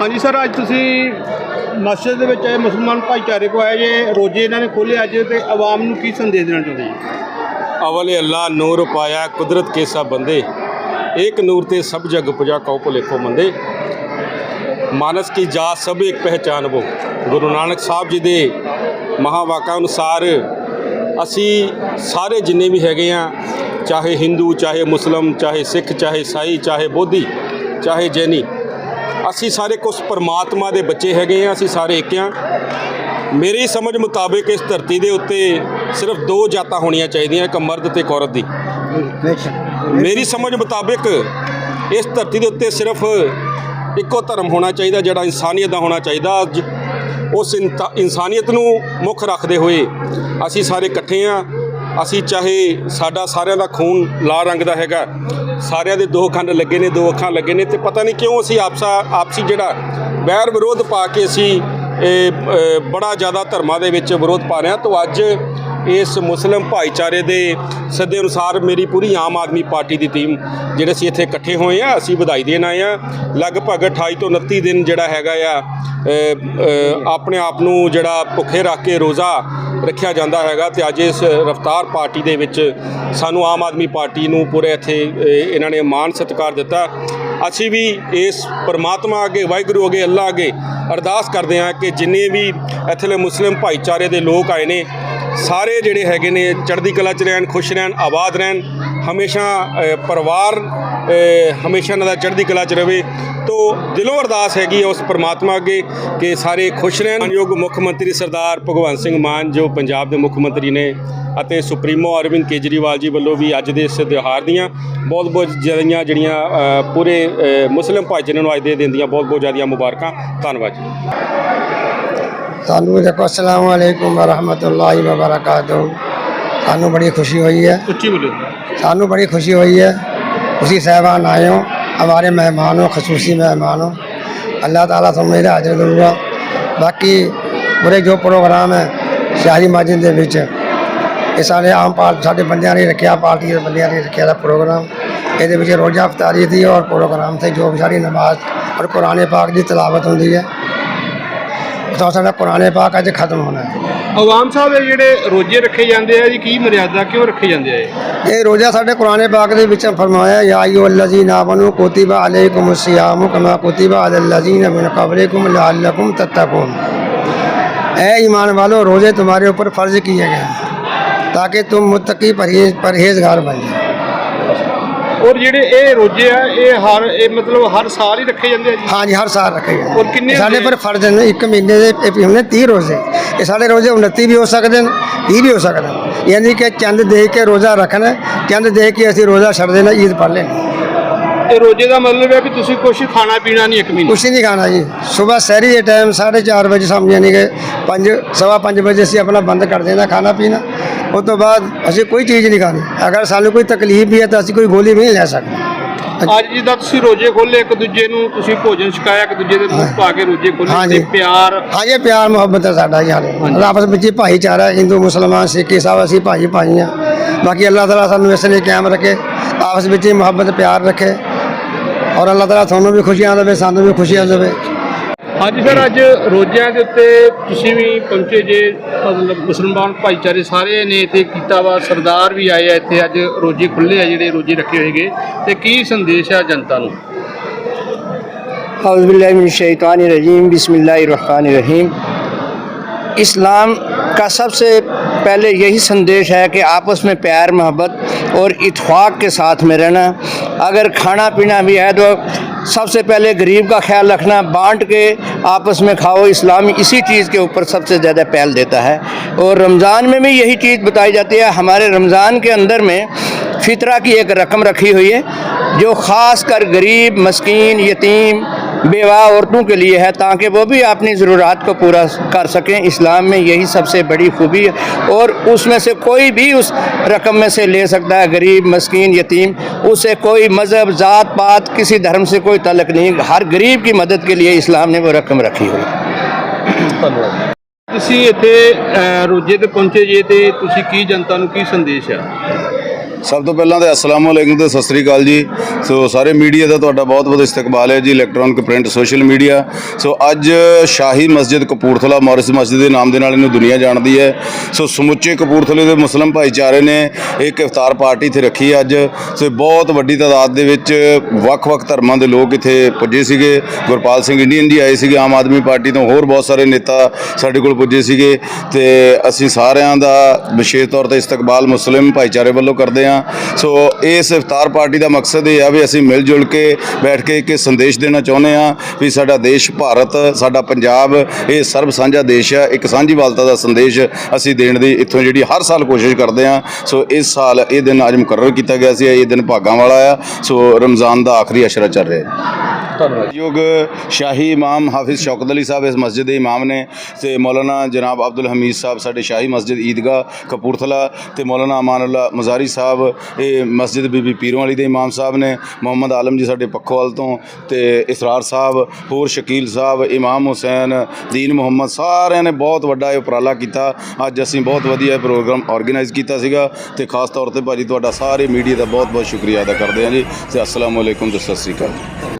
ਹਾਂਜੀ ਸਰ, ਅੱਜ ਤੁਸੀਂ ਮਸਜਿਦ ਦੇ ਵਿੱਚ ਆਏ, ਮੁਸਲਮਾਨ ਭਾਈਚਾਰੇ ਕੋ ਆਏ ਜੇ, ਰੋਜੇ ਇਹਨਾਂ ਨੇ ਖੋਲੇ ਅੱਜ ਤੇ ਆਵਾਮ ਨੂੰ ਕੀ ਸੰਦੇਸ਼ ਦੇਣਾ ਚਾਹੁੰਦੇ ਜੀ? ਅਵਲੇ ਅੱਲਾ ਨੂਰ ਪਾਇਆ ਕੁਦਰਤ ਕੇ ਸਭ ਬੰਦੇ ਇੱਕ ਨੂਰ ਤੇ ਸਭ ਜਗ ਪੁਜਾ ਕਉ ਭੁਲੇਖੋ ਮੰਦੇ। ਮਾਨਸ ਕੀ ਜਾਤ ਸਭ ਇੱਕ ਪਹਿਚਾਨ ਬੋ। ਗੁਰੂ ਨਾਨਕ ਸਾਹਿਬ ਜੀ ਦੇ ਮਹਾਵਾਕਾ ਅਨੁਸਾਰ ਅਸੀਂ ਸਾਰੇ ਜਿੰਨੇ ਵੀ ਹੈਗੇ ਆ, ਚਾਹੇ ਹਿੰਦੂ, ਚਾਹੇ ਮੁਸਲਮ, ਚਾਹੇ ਸਿੱਖ, ਚਾਹੇ ਸਾਈ ਚਾਹੇ ਬੋਧੀ, ਚਾਹੇ ਜੈਨੀ ਅਸੀਂ ਸਾਰੇ ਕੁਝ ਪਰਮਾਤਮਾ ਦੇ ਬੱਚੇ ਹੈਗੇ ਆ ਅਸੀਂ ਸਾਰੇ ਇੱਕ ਆ ਮੇਰੀ ਸਮਝ ਮੁਤਾਬਕ ਇਸ ਧਰਤੀ ਦੇ ਉੱਤੇ ਸਿਰਫ ਦੋ ਜਾਤਾਂ ਹੋਣੀਆਂ ਚਾਹੀਦੀਆਂ, ਇੱਕ ਮਰਦ ਤੇ ਇੱਕ ਔਰਤ ਦੀ। ਮੇਰੀ ਸਮਝ ਮੁਤਾਬਕ ਇਸ ਧਰਤੀ ਦੇ ਉੱਤੇ ਸਿਰਫ ਇੱਕੋ ਧਰਮ ਹੋਣਾ ਚਾਹੀਦਾ, ਜਿਹੜਾ ਇਨਸਾਨੀਅਤ ਦਾ ਹੋਣਾ ਚਾਹੀਦਾ। ਜ- ਉਸ ਇਨਤਾ- ਇਨਸਾਨੀਅਤ ਨੂੰ ਮੁੱਖ ਰੱਖਦੇ ਹੋਏ ਅਸੀਂ ਸਾਰੇ ਇਕੱਠੇ ਆ ਅਸੀਂ ਚਾਹੇ ਸਾਡਾ ਸਾਰਿਆਂ ਦਾ ਖੂਨ ਲਾਲ ਰੰਗ ਦਾ ਹੈਗਾ, ਸਾਰਿਆਂ ਦੇ ਦੋ ਕੰਨ ਲੱਗੇ ਨੇ, ਦੋ ਅੱਖਾਂ ਲੱਗੇ ਨੇ ਤੇ ਪਤਾ ਨਹੀਂ ਕਿਉਂ ਅਸੀਂ ਆਪਸਾ, ਆਪਸੀ ਜਿਹੜਾ ਵੈਰ ਵਿਰੋਧ ਪਾ ਕੇ ਅਸੀਂ ਇਹ ਬੜਾ ਜ਼ਿਆਦਾ ਧਰਮਾਂ ਦੇ ਵਿੱਚ ਵਿਰੋਧ ਪਾ ਰਹੇ ਹਾਂ। ਤਾਂ ਅੱਜ ਇਸ ਮੁਸਲਿਮ ਭਾਈਚਾਰੇ ਦੇ ਸੱਦੇ ਅਨੁਸਾਰ ਮੇਰੀ ਪੂਰੀ ਆਮ ਆਦਮੀ ਪਾਰਟੀ ਦੀ ਟੀਮ, ਜਿਹੜੇ ਅਸੀਂ ਇੱਥੇ ਇਕੱਠੇ ਹੋਏ ਆ ਅਸੀਂ ਵਧਾਈ ਦੇਣ ਆਏ ਆ ਲਗਭਗ 28 ਤੋਂ 29 ਦਿਨ ਜਿਹੜਾ ਹੈਗਾ ਆ ਆਪਣੇ ਆਪ ਨੂੰ ਜਿਹੜਾ ਭੁੱਖੇ ਰੱਖ ਕੇ ਰੋਜ਼ਾ ਰੱਖਿਆ ਜਾਂਦਾ ਹੈਗਾ ਤੇ ਅੱਜ ਇਸ ਰਫਤਾਰ ਪਾਰਟੀ ਦੇ ਵਿੱਚ ਸਾਨੂੰ ਆਮ ਆਦਮੀ ਪਾਰਟੀ ਨੂੰ ਪੂਰੇ ਇੱਥੇ ਇਹਨਾਂ ਨੇ ਮਾਣ ਸਤਿਕਾਰ ਦਿੱਤਾ। ਅਸੀਂ ਵੀ ਇਸ ਪਰਮਾਤਮਾ ਅੱਗੇ, ਵਾਹਿਗੁਰੂ ਅੱਗੇ ਅੱਲਾ ਅੱਗੇ ਅਰਦਾਸ ਕਰਦੇ ਹਾਂ ਕਿ ਜਿੰਨੇ ਵੀ ਇੱਥੇਲੇ ਮੁਸਲਿਮ ਭਾਈਚਾਰੇ ਦੇ ਲੋਕ ਆਏ ਨੇ, ਸਾਰੇ ਜਿਹੜੇ ਹੈਗੇ ਨੇ, ਚੜ੍ਹਦੀ ਕਲਾ ਚ ਰਹਿਣ, ਖੁਸ਼ ਰਹਿਣ, ਆਬਾਦ ਰਹਿਣ, ਹਮੇਸ਼ਾ ਪਰਿਵਾਰ ਹਮੇਸ਼ਾ ਇਹਨਾਂ ਦਾ ਚੜ੍ਹਦੀ ਕਲਾ 'ਚ ਰਵੇ। ਤੋ ਦਿਲੋਂ ਅਰਦਾਸ ਹੈਗੀ ਉਸ ਪਰਮਾਤਮਾ ਅੱਗੇ ਕਿ ਸਾਰੇ ਖੁਸ਼ ਰਹਿਣ। ਯੋਗ ਮੁੱਖ ਮੰਤਰੀ ਸਰਦਾਰ ਭਗਵੰਤ ਸਿੰਘ ਮਾਨ ਜੋ ਪੰਜਾਬ ਦੇ ਮੁੱਖ ਮੰਤਰੀ ਨੇ ਅਤੇ ਸੁਪਰੀਮੋ ਅਰਵਿੰਦ ਕੇਜਰੀਵਾਲ ਜੀ ਵੱਲੋਂ ਵੀ ਅੱਜ ਦੇ ਇਸ ਤਿਉਹਾਰ ਦੀਆਂ ਬਹੁਤ-ਬਹੁਤ ਜਿਹੜੀਆਂ ਜਿਹੜੀਆਂ ਪੂਰੇ ਮੁਸਲਿਮ ਭਾਈਚਾਰੇ ਨੂੰ ਅੱਜ ਦੇ ਦਿੰਦੀਆਂ ਬਹੁਤ-ਬਹੁਤ ਜ਼ਿਆਦੀਆਂ ਮੁਬਾਰਕਾਂ। ਧੰਨਵਾਦ ਜੀ। ਤੁਹਾਨੂੰ ਦੇਖੋ ਅਸਲਾਮ ਅਲੈਕੁਮ ਵਰਹਮਤੁਲਲਾਹਿ ਵਬਰਕਾਤੁਹ। ਸਾਨੂੰ ਬੜੀ ਖੁਸ਼ੀ ਹੋਈ ਹੈ। ਉੱਚੀ ਬੋਲੋ ਸਾਨੂੰ ਬੜੀ ਖੁਸ਼ੀ ਹੋਈ ਹੈ। खुशी साहबान आए हो हमारे मेहमान हो खसूसी मेहमान हो अल्लाह ताला तुम मेरे हाजिर दूंगा बाकी पूरे जो प्रोग्राम है ਸ਼ਾਹੀ ਮਾਜਿਦ ਦੇ ਵਿੱਚ ਇਹ ਸਾਰੇ ਆਮ ਪਾਰਟੀ ਸਾਡੇ ਬੰਦਿਆਂ ਨੇ ਰੱਖਿਆ ਪਾਰਟੀ ਦੇ ਬੰਦਿਆਂ ਨੇ ਰੱਖਿਆ ਦਾ ਪ੍ਰੋਗਰਾਮ ਇਹਦੇ ਵਿੱਚ ਰੋਜ਼ਾ ਅਫਤਾਰੀ ਦੀ ਔਰ ਪ੍ਰੋਗਰਾਮ ਤੇ ਜੋ ਵੀ ਸਾਡੀ ਨਮਾਜ਼ ਔਰ ਕੁਰਾਨ ਪਾਕ ਦੀ ਤਲਾਵਤ ਹੁੰਦੀ ਹੈ ਤਾਂ ਸਾਡਾ ਕੁਰਾਨ ਪਾਕ ਅੱਜ ਖਤਮ ਹੋਣਾ ਹੈ ਆਵਾਮ ਸਾਹਿਬ ਇਹ ਜਿਹੜੇ ਰੋਜੇ ਰੱਖੇ ਜਾਂਦੇ ਆ ਜੀ, ਕੀ ਮਰਿਆਦਾ ਕਿਉਂ ਰੱਖੇ ਜਾਂਦੇ ਆ ਇਹ? ਇਹ ਰੋਜ਼ਾ ਸਾਡੇ ਕੁਰਾਨੇ ਪਾਕ ਦੇ ਵਿੱਚ ਫਰਮਾਇਆ, ਯਾ ਅਯੂ ਅਲਜ਼ੀਨ ਆਮਨੂ ਕੁਤਿਬਾ ਅਲੈਕੁਮ ਸਿਆਮ ਕਮਾ ਕੁਤਿਬਾ ਅਲਲ ਲਜ਼ੀਨ ਮਿਨ ਕਬਲਿਕੁਮ ਲਅਲਕੁਮ ਤਤਕੂਨ। ਐ ਈਮਾਨ ਵਾਲੋ रोजे तुम्हारे ऊपर फर्ज किए गए ताकि तुम मुत्तकी परहेज परहेजगार बन जाओ ਔਰ ਜਿਹੜੇ ਇਹ ਰੋਜੇ ਆ ਇਹ ਹਰ ਇਹ ਮਤਲਬ ਹਰ ਸਾਲ ਹੀ ਰੱਖੇ ਜਾਂਦੇ ਆ ਜੀ? ਹਾਂਜੀ ਹਰ ਸਾਲ ਰੱਖੇ ਜਾਂਦੇ ਔਰ ਕਿੰਨੇ ਸਾਡੇ ਪਰ ਫਰਜ਼ ਨੇ ਇੱਕ ਮਹੀਨੇ ਦੇ ਇਹ ਹੁੰਦੇ 30 ਰੋਜ਼ੇ। ਇਹ ਸਾਡੇ ਰੋਜ਼ੇ 29 ਵੀ ਹੋ ਸਕਦੇ ਨੇ 30 ਵੀ ਹੋ ਸਕਦੇ ਨੇ। ਯਾਨੀ ਕਿ ਚੰਦ ਦੇਖ ਕੇ ਰੋਜ਼ਾ ਰੱਖਣਾ ਚੰਦ ਦੇਖ ਕੇ ਅਸੀਂ ਰੋਜ਼ਾ ਛੱਡ ਦੇਣਾ ਈਦ ਪੜ ਲੈਣਾ ਇਹ ਰੋਜੇ ਦਾ ਮਤਲਬ ਹੈ ਵੀ ਤੁਸੀਂ ਕੁਝ ਖਾਣਾ ਪੀਣਾ ਨਹੀਂ ਇੱਕ ਮਹੀਨਾ। ਕੁਛ ਨਹੀਂ ਖਾਣਾ ਜੀ। ਸਵੇਰ ਸਹਿਰੀ ਦੇ ਟਾਈਮ 4:30 ਵਜੇ ਸਮਝ ਨਹੀਂ ਗਏ। 5 ਸਵਾ 5 ਵਜੇ ਅਸੀਂ ਆਪਣਾ ਬੰਦ ਕਰ ਦੇਣਾ ਖਾਣਾ ਪੀਣਾ। ਉਸ ਤੋਂ ਬਾਅਦ ਅਸੀਂ ਕੋਈ ਚੀਜ਼ ਨਹੀਂ ਖਾਣੀ। ਅਗਰ ਸਾਨੂੰ ਕੋਈ ਤਕਲੀਫ ਵੀ ਹੈ ਤਾਂ ਅਸੀਂ ਕੋਈ ਗੋਲੀ ਵੀ ਨਹੀਂ ਲੈ ਸਕਦੇ। ਅੱਜ ਜਿੱਦਾਂ ਤੁਸੀਂ ਰੋਜੇ ਖੋਲੇ ਇੱਕ ਦੂਜੇ ਨੂੰ ਤੁਸੀਂ ਭੋਜਨ ਛਕਾਇਆ ਇੱਕ ਦੂਜੇ ਦੇ ਮੂੰਹ ਪਾ ਕੇ ਰੋਜੇ ਖੋਲੇ ਹਾਂਜੀ। ਤੇ ਪਿਆਰ। ਹਾਂ ਇਹ ਪਿਆਰ ਮੁਹੱਬਤ ਹੈ ਸਾਡਾ ਜੀ ਹਾਲੇ। ਆਪਸ ਵਿੱਚ ਹੀ ਭਾਈਚਾਰਾ ਹਿੰਦੂ ਮੁਸਲਮਾਨ ਸਿੱਖ ਈਸਾਈ ਅਸੀਂ ਭਾਈ ਭਾਈ ਹਾਂ ਬਾਕੀ ਅੱਲਾਹ ਤਾਲਾ ਸਾਨੂੰ ਇਸ ਲਈ ਕਾਇਮ ਰੱਖੇ ਆਪਸ ਵਿੱਚ ਹੀ ਮੁਹੱਬਤ ਪਿਆਰ ਰੱਖੇ। اور اللہ تعالیٰ تھوڑا بھی خوشی آ جائے سانو بھی خوشی آ جائے ہاں جی سر اب روزیا کے تے کسی بھی پہنچے جے مطلب مسلمان بھائی چارے سارے نے تے وا سردار بھی آئے اتنے اب روزے کھلے آ جے روزے رکھے ہوئے گے۔ تے کی سندیش ہے جنتا نو؟ اعوذ باللہ من الشیطان الرجیم بسم اللہ الرحمن الرحیم۔ اسلام کا سب سے پہلے یہی سندیش ہے کہ آپس میں پیار محبت اور اتفاق کے ساتھ میں رہنا۔ اگر کھانا پینا بھی ہے تو سب سے پہلے غریب کا خیال رکھنا، بانٹ کے آپس میں کھاؤ۔ اسلام اسی چیز کے اوپر سب سے زیادہ پہل دیتا ہے۔ اور رمضان میں بھی یہی چیز بتائی جاتی ہے۔ ہمارے رمضان کے اندر میں فطرہ کی ایک رقم رکھی ہوئی ہے، جو خاص کر غریب، مسکین، یتیم بیوہ عورتوں کے لیے ہے تاکہ وہ بھی اپنی ضرورات کو پورا کر سکیں۔ اسلام میں یہی سب سے بڑی خوبی ہے اور اس میں سے کوئی بھی اس رقم میں سے لے سکتا ہے۔ غریب، مسکین، یتیم اس سے کوئی مذہب، ذات، پات، کسی دھرم سے کوئی تعلق نہیں۔ ہر غریب کی مدد کے لیے اسلام نے وہ رقم رکھی ہوئی۔ ਤੁਸੀਂ اتنے ਰੋਜੇ تک پہنچے جی تو کی جنتا کی ਨੂੰ ਕੀ ਸੰਦੇਸ਼ ਸਭ ਤੋਂ ਪਹਿਲਾਂ ਤਾਂ ਅਸਲਾਮ ਵਾਲੇਕੁਮ ਤੇ ਸਤਿ ਸ੍ਰੀ ਅਕਾਲ ਜੀ। ਸੋ ਸਾਰੇ ਮੀਡੀਆ ਦਾ ਤੁਹਾਡਾ ਬਹੁਤ ਬਹੁਤ ਇਸਤਕਬਾਲ ਹੈ ਜੀ electronic print social media so ਅੱਜ ਸ਼ਾਹੀ ਮਸਜਿਦ ਕਪੂਰਥਲਾ ਮੌਰਿਸ ਮਸਜਿਦ ਦੇ ਨਾਮ ਦੇ ਨਾਲ ਇਹਨੂੰ ਦੁਨੀਆ ਜਾਣਦੀ ਹੈ। ਸੋ ਸਮੁੱਚੇ ਕਪੂਰਥਲੇ ਦੇ ਮੁਸਲਮ ਭਾਈਚਾਰੇ ਨੇ ਇੱਕ ਇਫਤਾਰ ਪਾਰਟੀ ਇੱਥੇ ਰੱਖੀ ਹੈ ਅੱਜ। ਸੋ ਬਹੁਤ ਵੱਡੀ ਤਾਦਾਦ ਦੇ ਵਿੱਚ ਵੱਖ-ਵੱਖ ਧਰਮਾਂ ਦੇ ਲੋਕ ਇੱਥੇ ਪੁੱਜੇ ਸੀਗੇ। ਗੁਰਪਾਲ ਸਿੰਘ ਇੰਡੀਅਨ ਜੀ ਆਏ ਸੀਗੇ ਆਮ ਆਦਮੀ ਪਾਰਟੀ ਤੋਂ, ਹੋਰ ਬਹੁਤ ਸਾਰੇ ਨੇਤਾ ਸਾਡੇ ਕੋਲ ਪੁੱਜੇ ਸੀਗੇ। ਤੇ ਅਸੀਂ ਸਾਰਿਆਂ ਦਾ ਵਿਸ਼ੇਸ਼ ਤੌਰ ਤੇ ਇਸਤਕਬਾਲ ਮੁਸਲਿਮ ਭਾਈਚਾਰੇ ਵੱਲੋਂ ਕਰਦੇ ਹਾਂ। ਸੋ ਇਸ ਇਫਤਾਰ ਪਾਰਟੀ ਦਾ ਮਕਸਦ ਇਹ ਆ ਵੀ ਅਸੀਂ ਮਿਲ ਜੁਲ ਕੇ ਬੈਠ ਕੇ ਇੱਕ ਸੰਦੇਸ਼ ਦੇਣਾ ਚਾਹੁੰਦੇ ਹਾਂ ਵੀ ਸਾਡਾ ਦੇਸ਼ ਭਾਰਤ, ਸਾਡਾ ਪੰਜਾਬ, ਇਹ ਸਰਬ ਸਾਂਝਾ ਦੇਸ਼ ਆ। ਇੱਕ ਸਾਂਝੀਵਾਲਤਾ ਦਾ ਸੰਦੇਸ਼ ਅਸੀਂ ਦੇਣ ਦੀ ਇੱਥੋਂ ਜਿਹੜੀ ਹਰ ਸਾਲ ਕੋਸ਼ਿਸ਼ ਕਰਦੇ ਹਾਂ ਸੋ ਇਸ ਸਾਲ ਇਹ ਦਿਨ ਅੱਜ ਮੁਕਰਰ ਕੀਤਾ ਗਿਆ ਸੀ, ਇਹ ਦਿਨ ਭਾਗਾਂ ਵਾਲਾ ਆ। ਸੋ ਰਮਜ਼ਾਨ ਦਾ ਆਖਰੀ ਅਸ਼ਰਾ ਚੱਲ ਰਿਹਾ ਹੈ। ਧੰਨਵਾਦ। ਯੋਗ ਸ਼ਾਹੀ ਇਮਾਮ ਹਾਫਿਜ਼ ਸ਼ੌਕਤ ਅਲੀ ਸਾਹਿਬ ਇਸ ਮਸਜਿਦ ਦੇ ਇਮਾਮ ਨੇ ਤੇ ਮੌਲਾਨਾ ਜਨਾਬ ਅਬਦੁਲ ਹਮੀਦ ਸਾਹਿਬ ਸਾਡੇ ਸ਼ਾਹੀ ਮਸਜਿਦ ਈਦਗਾਹ ਕਪੂਰਥਲਾ ਤੇ ਮੌਲਾਨਾ ਅਮਾਨੁੱਲਾ ਮਜ਼ਾਰੀ ਸਾਹਿਬ ਇਹ ਮਸਜਿਦ ਬੀਬੀ ਪੀਰੋਂ ਵਾਲੀ ਦੇ ਇਮਾਮ ਸਾਹਿਬ ਨੇ, ਮੁਹੰਮਦ ਆਲਮ ਜੀ ਸਾਡੇ ਪੱਖੋਵਾਲ ਤੋਂ ਤੇ ਇਸਰਾਰ ਸਾਹਿਬ, ਹੋਰ ਸ਼ਕੀਲ ਸਾਹਿਬ, ਇਮਾਮ ਹੁਸੈਨ, ਦੀਨ ਮੁਹੰਮਦ ਸਾਰਿਆਂ ਨੇ ਬਹੁਤ ਵੱਡਾ ਇਹ ਉਪਰਾਲਾ ਕੀਤਾ। ਅੱਜ ਅਸੀਂ ਬਹੁਤ ਵਧੀਆ ਇਹ ਪ੍ਰੋਗਰਾਮ ਆਰਗੇਨਾਈਜ਼ ਕੀਤਾ ਸੀਗਾ ਤੇ ਖਾਸ ਤੌਰ ਤੇ ਭਾਜੀ ਤੁਹਾਡਾ ਸਾਰੇ ਮੀਡੀਆ ਦਾ ਬਹੁਤ ਬਹੁਤ ਸ਼ੁਕਰੀਆ ਅਦਾ ਕਰਦੇ ਹਾਂ ਜੀ। ਤੇ ਅਸਲਾਮ ਵਾਲੇਕੁਮ ਤੇ ਸਤਿ ਸ੍ਰੀ ਅਕਾਲ।